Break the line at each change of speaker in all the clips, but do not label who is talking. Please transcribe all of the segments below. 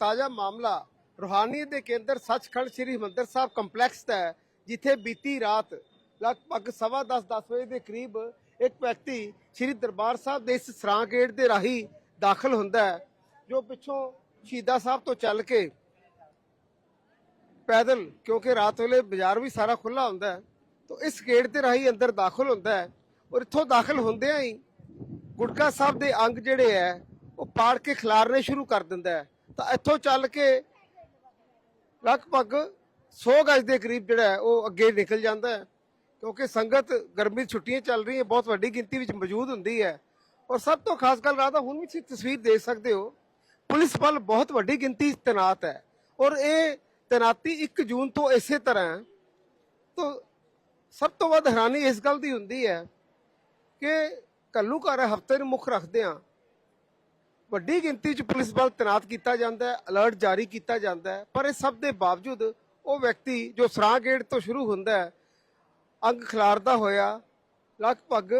ਤਾਜ਼ਾ ਮਾਮਲਾ ਰੂਹਾਨੀਅਤ ਦੇ ਕੇਂਦਰ ਸੱਚਖੰਡ ਸ੍ਰੀ ਹਰਿਮੰਦਰ ਸਾਹਿਬ ਕੰਪਲੈਕਸ ਦਾ ਹੈ, ਜਿੱਥੇ ਬੀਤੀ ਰਾਤ ਲਗਭਗ ਸਵਾ ਦਸ 10 ਵਜੇ ਦੇ ਕਰੀਬ ਇੱਕ ਵਿਅਕਤੀ ਸ੍ਰੀ ਦਰਬਾਰ ਸਾਹਿਬ ਦੇ ਇਸ ਸਰਾਂ ਗੇਟ ਦੇ ਰਾਹੀਂ ਦਾਖਲ ਹੁੰਦਾ ਹੈ, ਜੋ ਪਿੱਛੋਂ ਸ਼ਹੀਦਾਂ ਸਾਹਿਬ ਤੋਂ ਚੱਲ ਕੇ ਪੈਦਲ, ਕਿਉਂਕਿ ਰਾਤ ਵੇਲੇ ਬਾਜ਼ਾਰ ਵੀ ਸਾਰਾ ਖੁੱਲਾ ਹੁੰਦਾ ਹੈ, ਤਾਂ ਇਸ ਗੇਟ ਦੇ ਰਾਹੀਂ ਅੰਦਰ ਦਾਖਲ ਹੁੰਦਾ ਹੈ ਔਰ ਇੱਥੋਂ ਦਾਖਲ ਹੁੰਦਿਆਂ ਹੀ ਗੁਟਕਾ ਸਾਹਿਬ ਦੇ ਅੰਗ ਜਿਹੜੇ ਹੈ, ਉਹ ਪਾੜ ਕੇ ਖਿਲਾਰਨੇ ਸ਼ੁਰੂ ਕਰ ਦਿੰਦਾ ਹੈ। ਤਾਂ ਇੱਥੋਂ ਚੱਲ ਕੇ ਲਗਭਗ 100 ਗਜ ਦੇ ਕਰੀਬ ਜਿਹੜਾ ਹੈ, ਉਹ ਅੱਗੇ ਨਿਕਲ ਜਾਂਦਾ ਹੈ। ਕਿਉਂਕਿ ਸੰਗਤ ਗਰਮੀ ਛੁੱਟੀਆਂ ਚੱਲ ਰਹੀਆਂ, ਬਹੁਤ ਵੱਡੀ ਗਿਣਤੀ ਵਿੱਚ ਮੌਜੂਦ ਹੁੰਦੀ ਹੈ। ਔਰ ਸਭ ਤੋਂ ਖਾਸ ਗੱਲ ਰਾਤ ਹੁਣ ਵੀ ਤੁਸੀਂ ਤਸਵੀਰ ਦੇਖ ਸਕਦੇ ਹੋ, ਪੁਲਿਸ ਬਲ ਬਹੁਤ ਵੱਡੀ ਗਿਣਤੀ 'ਚ ਤੈਨਾਤ ਹੈ। ਔਰ ਇਹ ਤੈਨਾਤੀ 1 ਜੂਨ ਤੋਂ ਇਸੇ ਤਰ੍ਹਾਂ ਤੋਂ ਸਭ ਤੋਂ ਵੱਧ ਹੈਰਾਨੀ ਇਸ ਗੱਲ ਦੀ ਹੁੰਦੀ ਹੈ ਕਿ ਘੱਲੂਘਾਰਾ ਹਫ਼ਤੇ ਨੂੰ ਮੁੱਖ ਰੱਖਦੇ ਆ ਵੱਡੀ ਗਿਣਤੀ 'ਚ ਪੁਲਿਸ ਬਲ ਤੈਨਾਤ ਕੀਤਾ ਜਾਂਦਾ ਹੈ ਅਲਰਟ ਜਾਰੀ ਕੀਤਾ ਜਾਂਦਾ ਹੈ, ਪਰ ਇਹ ਸਭ ਦੇ ਬਾਵਜੂਦ ਉਹ ਵਿਅਕਤੀ ਜੋ ਸਰਾਂ ਗੇਟ ਤੋਂ ਸ਼ੁਰੂ ਹੁੰਦਾ ਹੈ, ਅੰਗ ਖਿਲਾਰਦਾ ਹੋਇਆ, ਲਗਭਗ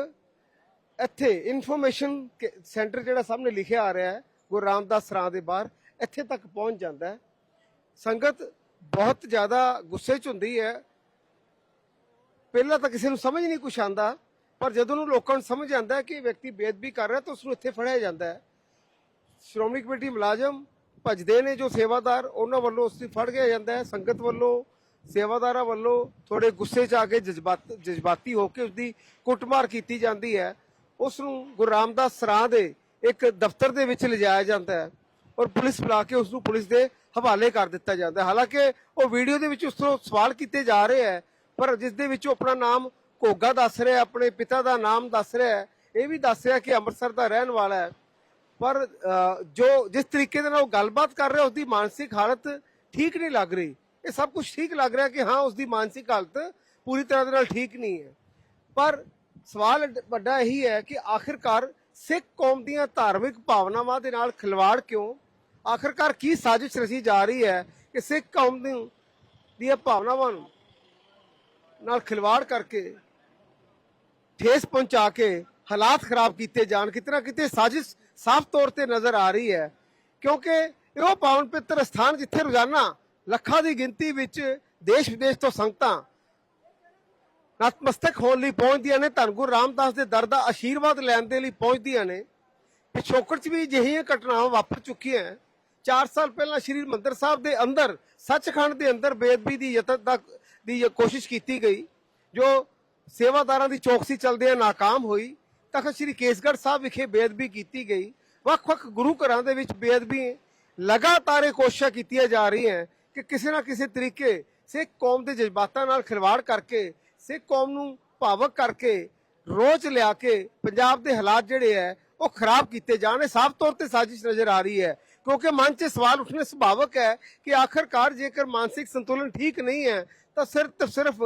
ਇੱਥੇ ਇਨਫੋਰਮੇਸ਼ਨ ਸੈਂਟਰ ਜਿਹੜਾ ਸਾਹਮਣੇ ਲਿਖਿਆ ਆ ਰਿਹਾ ਹੈ, ਗੁਰੂ ਰਾਮਦਾਸ ਸਰਾਂ ਦੇ ਬਾਹਰ, ਇੱਥੇ ਤੱਕ ਪਹੁੰਚ ਜਾਂਦਾ ਹੈ। ਸੰਗਤ ਬਹੁਤ ਜ਼ਿਆਦਾ ਗੁੱਸੇ 'ਚ ਹੁੰਦੀ ਹੈ। ਪਹਿਲਾਂ ਤਾਂ ਕਿਸੇ ਨੂੰ ਸਮਝ ਨਹੀਂ ਕੁਛ ਆਂਦਾ ਪਰ ਜਦੋਂ ਨੂੰ ਲੋਕਾਂ ਨੂੰ ਸਮਝ ਆਂਦਾ ਕਿ ਵਿਅਕਤੀ ਬੇਅਦਬੀ ਕਰ ਰਿਹਾ ਤਾਂ ਉਸ ਨੂੰ ਇੱਥੇ ਫੜਿਆ ਜਾਂਦਾ ਹੈ। ਸ਼੍ਰੋਮਣੀ ਕਮੇਟੀ ਮੁਲਾਜ਼ਮ ਭਜਦੇ ਨੇ ਜੋ ਸੇਵਾਦਾਰ, ਉਹਨਾਂ ਵੱਲੋਂ ਉਸ ਨੂੰ ਫੜ ਗਿਆ ਜਾਂਦਾ ਹੈ। ਸੰਗਤ ਵੱਲੋਂ, ਸੇਵਾਦਾਰਾਂ ਵੱਲੋਂ ਥੋੜੇ ਗੁੱਸੇ 'ਚ ਆ ਕੇ ਜਜ਼ਬਾਤ, ਜਜ਼ਬਾਤੀ ਹੋ ਕੇ ਉਸਦੀ ਕੁੱਟਮਾਰ ਕੀਤੀ ਜਾਂਦੀ ਹੈ। ਉਸ ਨੂੰ ਗੁਰੂ ਰਾਮਦਾਸ ਸਰਾਂ ਦੇ ਇੱਕ ਦਫ਼ਤਰ ਦੇ ਵਿੱਚ ਲਿਜਾਇਆ ਜਾਂਦਾ ਹੈ ਔਰ ਪੁਲਿਸ ਬੁਲਾ ਕੇ ਉਸ ਨੂੰ ਪੁਲਿਸ ਦੇ ਹਵਾਲੇ ਕਰ ਦਿੱਤਾ ਜਾਂਦਾ ਹੈ। ਹਾਲਾਂਕਿ ਉਹ ਵੀਡੀਓ ਦੇ ਵਿੱਚ ਉਸ ਤੋਂ ਸਵਾਲ ਕੀਤੇ ਜਾ ਰਹੇ ਹੈ, ਪਰ ਜਿਸ ਦੇ ਵਿੱਚ ਉਹ ਆਪਣਾ ਨਾਮ ਘੋਗਾ ਦੱਸ ਰਿਹਾ ਆਪਣੇ ਪਿਤਾ ਦਾ ਨਾਮ ਦੱਸ ਰਿਹਾ ਇਹ ਵੀ ਦੱਸ ਰਿਹਾ ਕਿ ਅੰਮ੍ਰਿਤਸਰ ਦਾ ਰਹਿਣ ਵਾਲਾ ਹੈ। ਪਰ ਜੋ ਜਿਸ ਤਰੀਕੇ ਦੇ ਨਾਲ ਉਹ ਗੱਲਬਾਤ ਕਰ ਰਿਹਾ ਉਸ ਦੀ ਮਾਨਸਿਕ ਹਾਲਤ ਠੀਕ ਨਹੀਂ ਲੱਗ ਰਹੀ। ਇਹ ਸਭ ਕੁਝ ਠੀਕ ਲੱਗ ਰਿਹਾ ਕਿ ਹਾਂ ਉਸ ਦੀ ਮਾਨਸਿਕ ਹਾਲਤ ਪੂਰੀ ਤਰ੍ਹਾਂ ਦੇ ਨਾਲ ਠੀਕ ਨਹੀਂ ਹੈ। ਪਰ ਸਵਾਲ ਵੱਡਾ ਇਹੀ ਹੈ ਕਿ ਆਖਿਰਕਾਰ ਸਿੱਖ ਕੌਮ ਦੀਆਂ ਧਾਰਮਿਕ ਭਾਵਨਾਵਾਂ ਦੇ ਨਾਲ ਖਿਲਵਾੜ ਕਿਉਂ? ਆਖਿਰਕਾਰ ਕੀ ਸਾਜ਼ਿਸ਼ ਰਚੀ ਜਾ ਰਹੀ ਹੈ ਕਿ ਸਿੱਖ ਕੌਮ ਦੀਆਂ ਭਾਵਨਾਵਾਂ ਨੂੰ ਨਾਲ ਖਿਲਵਾੜ ਕਰਕੇ, ਠੇਸ ਪਹੁੰਚਾ ਕੇ ਹਾਲਾਤ ਖਰਾਬ ਕੀਤੇ ਜਾਣ ਕਿਤਨਾ ਕਿਤੇ ਸਾਜ਼ਿਸ਼ ਸਾਫ਼ ਤੌਰ ਤੇ ਨਜ਼ਰ ਆ ਰਹੀ ਹੈ। ਕਿਉਂਕਿ ਇਹੋ ਪਾਵਨ ਪਿੱਤਰ ਸਥਾਨ ਜਿੱਥੇ ਰੋਜ਼ਾਨਾ ਲੱਖਾਂ ਦੀ ਗਿਣਤੀ ਵਿੱਚ ਦੇਸ਼ ਵਿਦੇਸ਼ ਤੋਂ ਸੰਗਤਾਂ ਨਤਮਸਤਕ ਹੋਣ ਲਈ ਪਹੁੰਚਦੀਆਂ ਨੇ, ਧੰਨ ਗੁਰੂ ਰਾਮਦਾਸ ਦੇ ਦਰ ਦਾ ਆਸ਼ੀਰਵਾਦ ਲੈਣ ਦੇ ਲਈ ਪਹੁੰਚਦੀਆਂ ਨੇ। ਪਿਛੋਕੜ 'ਚ ਵੀ ਅਜਿਹੀਆਂ ਘਟਨਾਵਾਂ ਵਾਪਰ ਚੁੱਕੀਆਂ ਹੈ। 4 ਸਾਲ ਪਹਿਲਾਂ ਸ਼੍ਰੀ ਮੰਦਰ ਸਾਹਿਬ ਦੇ ਅੰਦਰ, ਸੱਚਖੰਡ ਦੇ ਅੰਦਰ ਬੇਅਦਬੀ ਦੀ ਯਤਨ ਦਾ, ਦੀ ਕੋਸ਼ਿਸ਼ ਕੀਤੀ ਗਈ, ਜੋ ਸੇਵਾਦਾਰਾਂ ਦੀ ਚੌਕਸੀ ਚਲਦਿਆਂ ਨਾਕਾਮ ਹੋਈ। ਤਖਤ ਸ਼੍ਰੀ ਕੇਸਗੜ੍ਹ ਸਾਹਿਬ ਵਿਖੇ ਬੇਅਦਬੀ ਕੀਤੀ ਗਈ। ਵੱਖ-ਵੱਖ ਗੁਰੂ ਘਰਾਂ ਦੇ ਵਿੱਚ ਬੇਅਦਬੀ ਲਗਾਤਾਰ ਇਹ ਕੋਸ਼ਿਸ਼ਾਂ ਕੀਤੀਆਂ ਜਾ ਰਹੀਆਂ ਕਿ ਕਿਸੇ ਨਾ ਕਿਸੇ ਤਰੀਕੇ ਸਿੱਖ ਕੌਮ ਦੇ ਜਜ਼ਬਾਤਾਂ ਨਾਲ ਖਿਲਵਾੜ ਕਰਕੇ, ਸਿੱਖ ਕੌਮ ਨੂੰ ਭਾਵਕ ਕਰਕੇ, ਰੋਚ ਲਿਆ ਕੇ ਪੰਜਾਬ ਦੇ ਹਾਲਾਤ ਜਿਹੜੇ ਹੈ ਉਹ ਖਰਾਬ ਕੀਤੇ ਜਾਣ। ਸਾਫ਼ ਤੌਰ ਤੇ ਸਾਜ਼ਿਸ਼ ਨਜ਼ਰ ਆ ਰਹੀ ਹੈ ਕਿਉਂਕਿ ਮਨ 'ਚ ਸਵਾਲ ਉੱਠਣੇ ਸੁਭਾਵਕ ਹੈ ਕਿ ਆਖਰਕਾਰ ਜੇਕਰ ਮਾਨਸਿਕ ਸੰਤੁਲਨ ਠੀਕ ਨਹੀਂ ਹੈ ਤਾਂ ਸਿਰਫ ਤੇ ਸਿਰਫ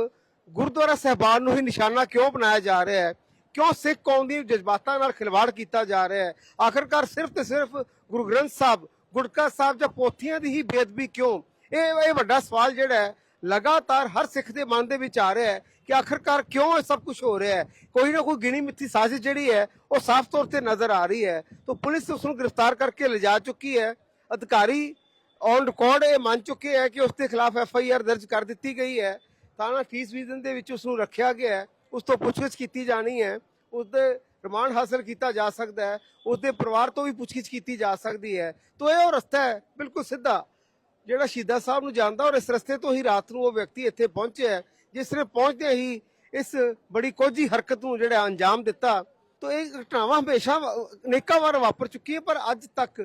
ਗੁਰਦੁਆਰਾ ਸਹਿਬਾਨ ਨੂੰ ਹੀ ਨਿਸ਼ਾਨਾ ਕਿਉਂ ਬਣਾਇਆ ਜਾ ਰਿਹਾ ਹੈ? ਕਿਉਂ ਸਿੱਖ ਕੌਮ ਦੀ ਜਜ਼ਬਾਤਾਂ ਨਾਲ ਖਿਲਵਾੜ ਕੀਤਾ ਜਾ ਰਿਹਾ ਹੈ? ਆਖਰਕਾਰ ਸਿਰਫ ਤੇ ਸਿਰਫ ਗੁਰੂ ਗ੍ਰੰਥ ਸਾਹਿਬ, ਗੁਟਕਾ ਸਾਹਿਬ ਜਾਂ ਪੋਥੀਆਂ ਦੀ ਹੀ ਬੇਅਦਬੀ ਕਿਉਂ? ਇਹ ਇਹ ਵੱਡਾ ਸਵਾਲ ਜਿਹੜਾ ਹੈ, ਲਗਾਤਾਰ ਹਰ ਸਿੱਖ ਦੇ ਮਨ ਦੇ ਵਿੱਚ ਆ ਰਿਹਾ ਹੈ ਕਿ ਆਖਰਕਾਰ ਕਿਉਂ ਇਹ ਸਭ ਕੁਝ ਹੋ ਰਿਹਾ ਹੈ? ਕੋਈ ਨਾ ਕੋਈ ਗਿਣੀ ਮਿੱਥੀ ਸਾਜ਼ਿਸ਼ ਜਿਹੜੀ ਹੈ, ਉਹ ਸਾਫ਼ ਤੌਰ ਤੇ ਨਜ਼ਰ ਆ ਰਹੀ ਹੈ। ਤਾਂ ਪੁਲਿਸ ਉਸ ਨੂੰ ਗ੍ਰਿਫਤਾਰ ਕਰਕੇ ਲਿਜਾ ਚੁੱਕੀ ਹੈ। ਅਧਿਕਾਰੀ ਔਨ ਰਿਕਾਰਡ ਇਹ ਮੰਨ ਚੁੱਕੇ ਹੈ ਕਿ ਉਸ ਦੇ ਖਿਲਾਫ ਐਫ ਆਈ ਆਰ ਦਰਜ ਕਰ ਦਿੱਤੀ ਗਈ ਹੈ। ਥਾਣਾ ਫੀਸ ਵਿਜ਼ਨ ਦੇ ਵਿੱਚ ਉਸ ਨੂੰ ਰੱਖਿਆ ਗਿਆ ਹੈ। ਉਸ ਤੋਂ ਪੁੱਛਗਿੱਛ ਕੀਤੀ ਜਾਣੀ ਹੈ ਉਸ ਦੇ ਰਿਮਾਂਡ ਹਾਸਲ ਕੀਤਾ ਜਾ ਸਕਦਾ ਹੈ ਉਸ ਦੇ ਪਰਿਵਾਰ ਤੋਂ ਵੀ ਪੁੱਛਗਿੱਛ ਕੀਤੀ ਜਾ ਸਕਦੀ ਹੈ। ਤਾਂ ਇਹ ਉਹ ਰਸਤਾ ਹੈ ਬਿਲਕੁਲ ਸਿੱਧਾ ਜਿਹੜਾ ਸ਼ਹੀਦਾਂ ਸਾਹਿਬ ਨੂੰ ਜਾਣਦਾ ਔਰ ਇਸ ਰਸਤੇ ਤੋਂ ਹੀ ਰਾਤ ਨੂੰ ਉਹ ਵਿਅਕਤੀ ਇੱਥੇ ਪਹੁੰਚਿਆ ਹੈ, ਜਿਸ ਨੇ ਪਹੁੰਚਦੇ ਹੀ ਇਸ ਬੜੀ ਕੋਝੀ ਹਰਕਤ ਨੂੰ ਜਿਹੜਾ ਅੰਜਾਮ ਦਿੱਤਾ। ਤਾਂ ਇਹ ਘਟਨਾਵਾਂ ਹਮੇਸ਼ਾ ਅਨੇਕਾਂ ਵਾਰ ਵਾਪਰ ਚੁੱਕੀ ਹੈ ਪਰ ਅੱਜ ਤੱਕ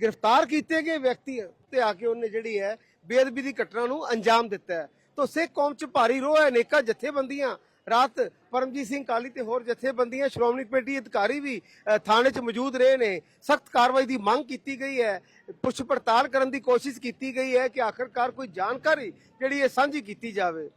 ਗ੍ਰਿਫਤਾਰ ਕੀਤੇ ਗਏ ਵਿਅਕਤੀ ਤੇ ਆ ਕੇ ਉਹਨੇ ਜਿਹੜੀ ਹੈ ਬੇਅਦਬੀ ਦੀ ਘਟਨਾ ਨੂੰ ਅੰਜਾਮ ਦਿੱਤਾ ਹੈ। ਤਾਂ ਸਿੱਖ ਕੌਮ 'ਚ ਭਾਰੀ ਰੋਹ ਹੈ ਅਨੇਕਾਂ ਜਥੇਬੰਦੀਆਂ ਰਾਤ ਪਰਮਜੀਤ ਸਿੰਘ ਕਾਲੀ ਤੇ ਹੋਰ ਜਥੇਬੰਦੀਆਂ, ਸ਼੍ਰੋਮਣੀ ਕਮੇਟੀ ਅਧਿਕਾਰੀ ਵੀ ਥਾਣੇ 'ਚ ਮੌਜੂਦ ਰਹੇ ਨੇ। ਸਖਤ ਕਾਰਵਾਈ ਦੀ ਮੰਗ ਕੀਤੀ ਗਈ ਹੈ। ਪੁੱਛ ਪੜਤਾਲ ਕਰਨ ਦੀ ਕੋਸ਼ਿਸ਼ ਕੀਤੀ ਗਈ ਹੈ ਕਿ ਆਖਰਕਾਰ ਕੋਈ ਜਾਣਕਾਰੀ ਜਿਹੜੀ ਹੈ ਸਾਂਝੀ ਕੀਤੀ ਜਾਵੇ।